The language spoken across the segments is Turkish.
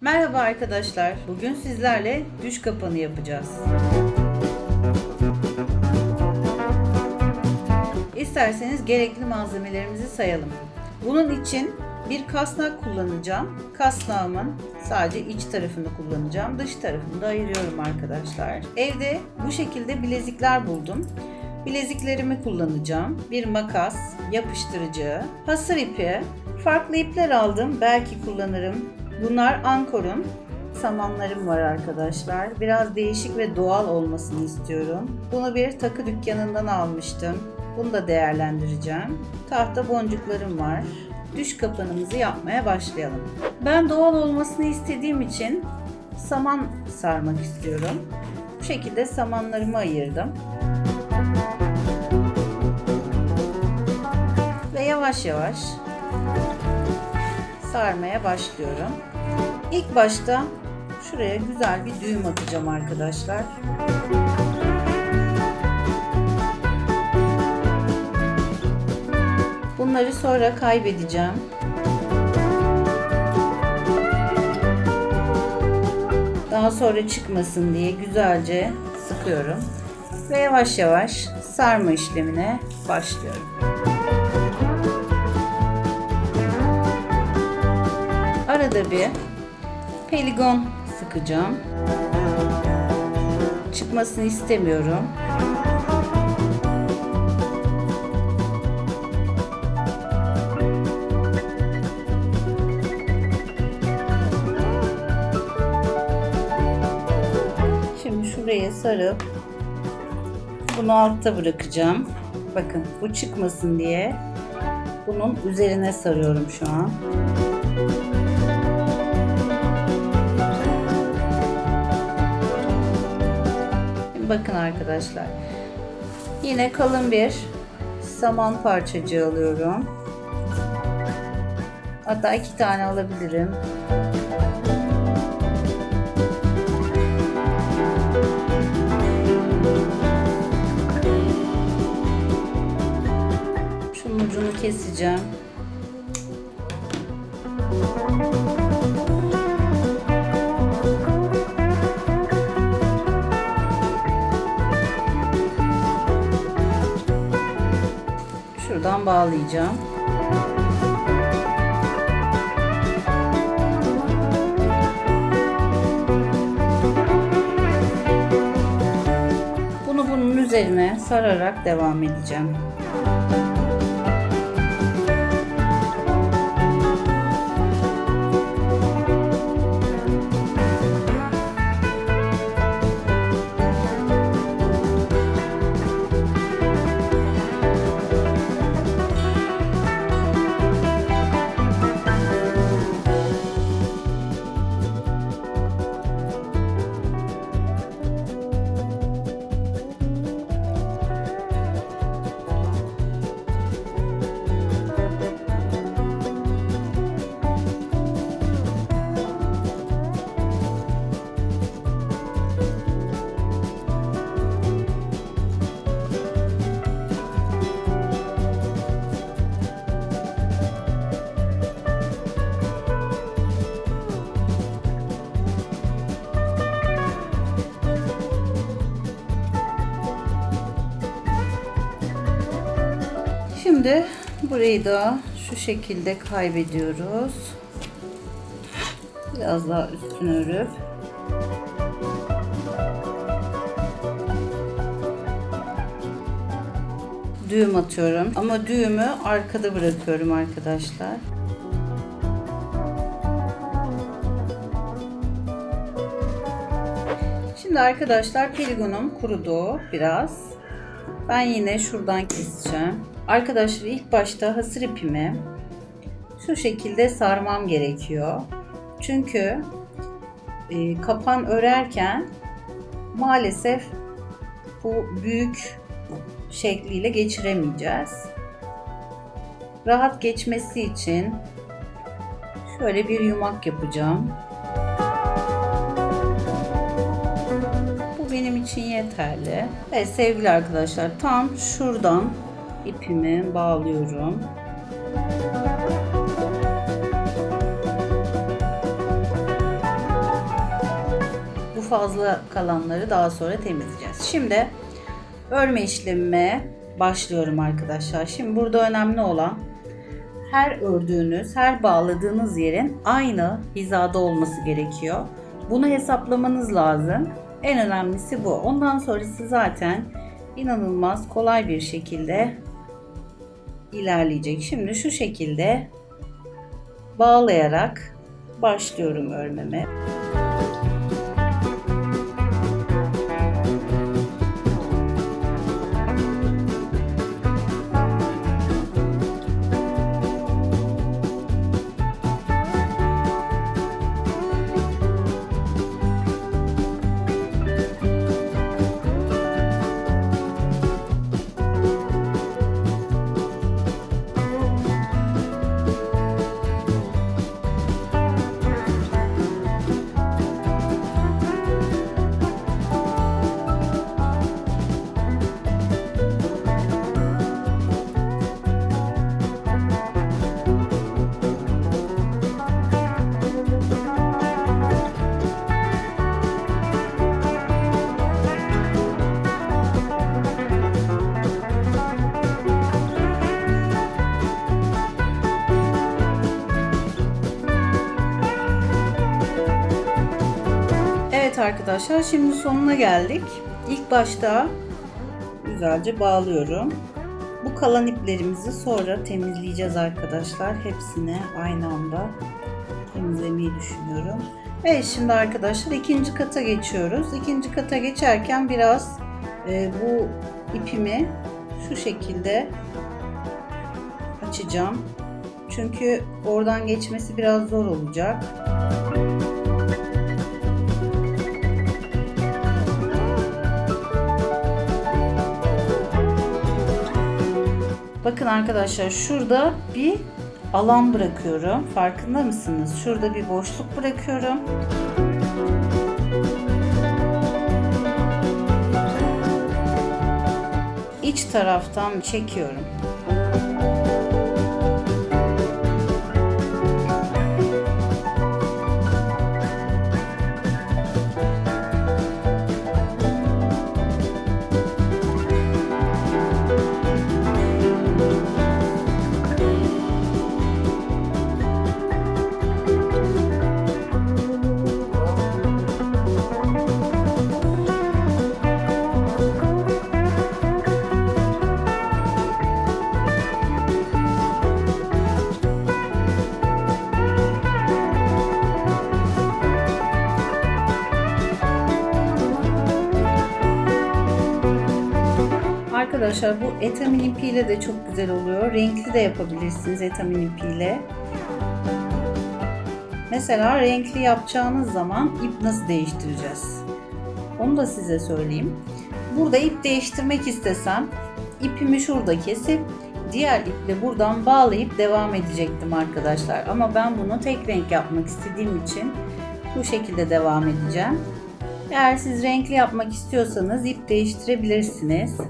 Merhaba arkadaşlar. Bugün sizlerle düş kapanı yapacağız. İsterseniz gerekli malzemelerimizi sayalım. Bunun için bir kasnak kullanacağım. Kasnağımın sadece iç tarafını kullanacağım. Dış tarafını da ayırıyorum arkadaşlar. Evde bu şekilde bilezikler buldum. Bileziklerimi kullanacağım. Bir makas, yapıştırıcı, hasır ipi, farklı ipler aldım. Belki kullanırım. Bunlar Ankor'un samanlarım var arkadaşlar. Biraz değişik ve doğal olmasını istiyorum. Bunu bir takı dükkanından almıştım. Bunu da değerlendireceğim. Tahta boncuklarım var. Düş kapanımızı yapmaya başlayalım. Ben doğal olmasını istediğim için saman sarmak istiyorum. Bu şekilde samanlarımı ayırdım. Ve yavaş yavaş sarmaya başlıyorum. İlk başta şuraya güzel bir düğüm atacağım arkadaşlar. Bunları sonra kaybedeceğim. Daha sonra çıkmasın diye güzelce sıkıyorum ve yavaş yavaş sarma işlemine başlıyorum. Arada bir peligon sıkacağım. Çıkmasını istemiyorum. Şimdi şuraya sarıp bunu altta bırakacağım. Bakın bu çıkmasın diye bunun üzerine sarıyorum şu an. Bakın arkadaşlar. Yine kalın bir saman parçacığı alıyorum. Hatta iki tane alabilirim. Şunun ucunu keseceğim. Şuradan bağlayacağım. Bunu bunun üzerine sararak devam edeceğim. Şimdi burayı da şu şekilde kaybediyoruz. Biraz daha üstüne örüp düğüm atıyorum. Ama düğümü arkada bırakıyorum arkadaşlar. Şimdi arkadaşlar poligonum kurudu biraz. Ben yine şuradan keseceğim. Arkadaşlar ilk başta hasır ipimi şu şekilde sarmam gerekiyor. Çünkü e, kapan örerken maalesef bu büyük şekliyle geçiremeyeceğiz. Rahat geçmesi için şöyle bir yumak yapacağım. İçin yeterli. Evet sevgili arkadaşlar tam şuradan ipimi bağlıyorum. fazla kalanları daha sonra temizleyeceğiz. Şimdi örme işlemime başlıyorum arkadaşlar. Şimdi burada önemli olan her ördüğünüz, her bağladığınız yerin aynı hizada olması gerekiyor. Bunu hesaplamanız lazım. En önemlisi bu. Ondan sonrası zaten inanılmaz kolay bir şekilde ilerleyecek. Şimdi şu şekilde bağlayarak başlıyorum örmeme. Evet arkadaşlar şimdi sonuna geldik. İlk başta güzelce bağlıyorum. Bu kalan iplerimizi sonra temizleyeceğiz arkadaşlar. Hepsini aynı anda temizlemeyi düşünüyorum. Evet şimdi arkadaşlar ikinci kata geçiyoruz. İkinci kata geçerken biraz e, bu ipimi şu şekilde açacağım. Çünkü oradan geçmesi biraz zor olacak. Bakın arkadaşlar şurada bir alan bırakıyorum. Farkında mısınız? Şurada bir boşluk bırakıyorum. İç taraftan çekiyorum. Arkadaşlar bu etamin ipiyle de çok güzel oluyor. Renkli de yapabilirsiniz etamin ipiyle. Mesela renkli yapacağınız zaman ip nasıl değiştireceğiz? Onu da size söyleyeyim. Burada ip değiştirmek istesem ipimi şurada kesip diğer iple buradan bağlayıp devam edecektim arkadaşlar. Ama ben bunu tek renk yapmak istediğim için bu şekilde devam edeceğim. Eğer siz renkli yapmak istiyorsanız ip değiştirebilirsiniz.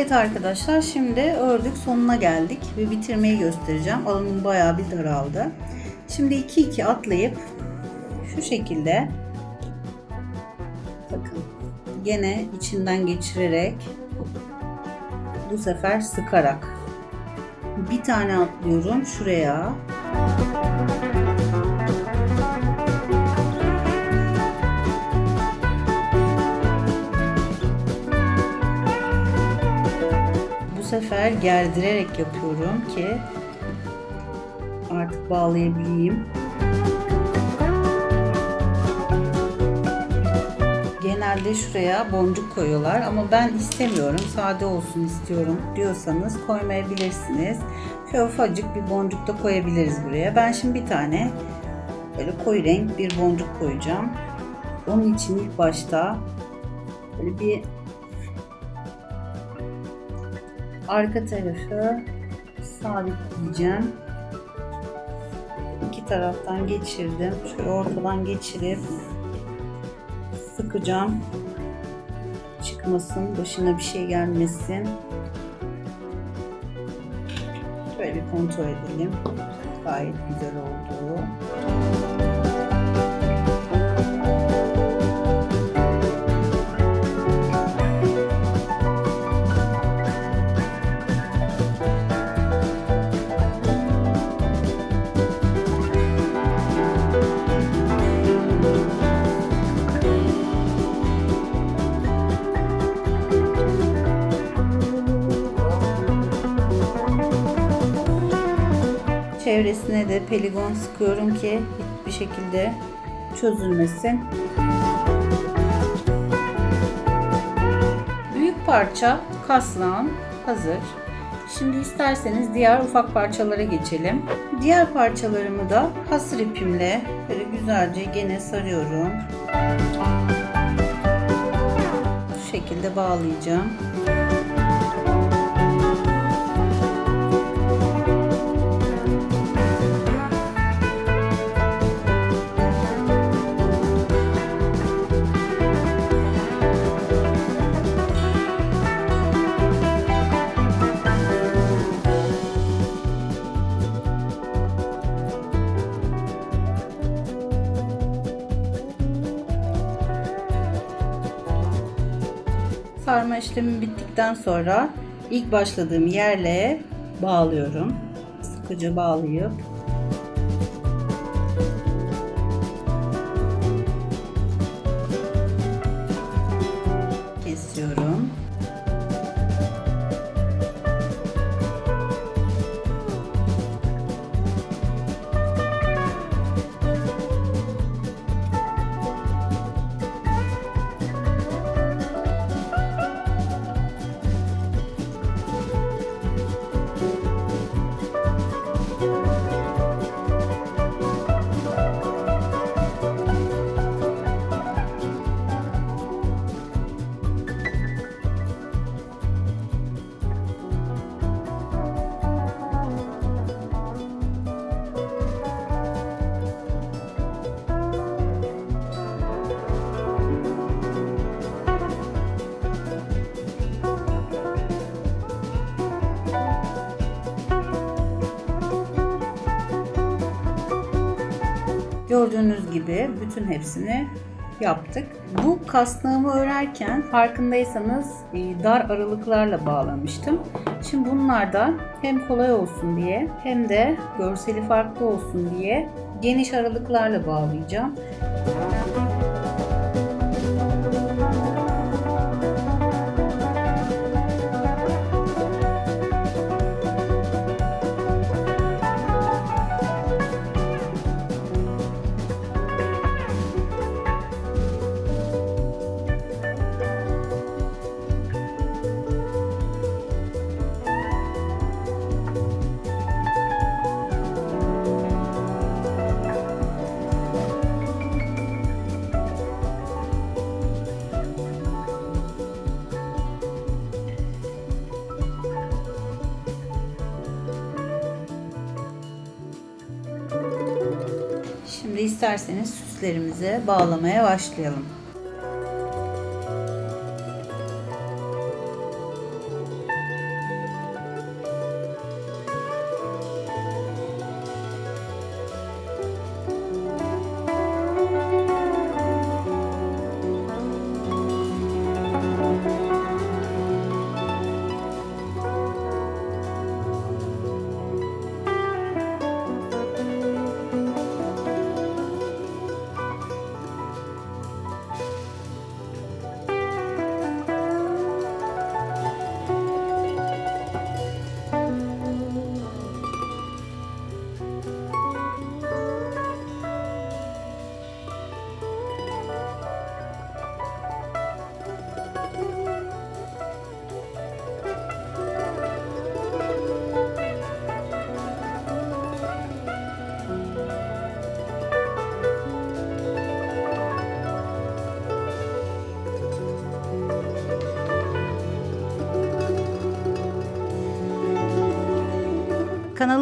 Evet arkadaşlar şimdi ördük sonuna geldik ve bitirmeyi göstereceğim. Alanım bayağı bir daraldı. Şimdi 2 2 atlayıp şu şekilde bakın gene içinden geçirerek bu sefer sıkarak bir tane atlıyorum şuraya. Sefer gerdirerek yapıyorum ki artık bağlayabileyim. genelde şuraya boncuk koyuyorlar ama ben istemiyorum. Sade olsun istiyorum diyorsanız koymayabilirsiniz. Şöyle ufacık bir boncuk da koyabiliriz buraya. Ben şimdi bir tane böyle koyu renk bir boncuk koyacağım. Onun için ilk başta böyle bir arka tarafı sabitleyeceğim. İki taraftan geçirdim. Şöyle ortadan geçirip sıkacağım. Çıkmasın, başına bir şey gelmesin. Böyle bir kontrol edelim. Gayet güzel oldu. Çevresine de peligon sıkıyorum ki bir şekilde çözülmesin. Büyük parça kasnağım hazır. Şimdi isterseniz diğer ufak parçalara geçelim. Diğer parçalarımı da hasır ipimle böyle güzelce gene sarıyorum. Bu şekilde bağlayacağım. Sarma işlemi bittikten sonra ilk başladığım yerle bağlıyorum. Sıkıcı bağlayıp Gördüğünüz gibi bütün hepsini yaptık. Bu kasnağımı örerken farkındaysanız e, dar aralıklarla bağlamıştım. Şimdi bunlardan hem kolay olsun diye hem de görseli farklı olsun diye geniş aralıklarla bağlayacağım. Şimdi isterseniz süslerimize bağlamaya başlayalım.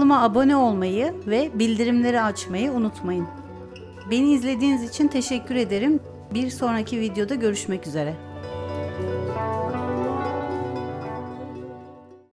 Kanalıma abone olmayı ve bildirimleri açmayı unutmayın. Beni izlediğiniz için teşekkür ederim. Bir sonraki videoda görüşmek üzere.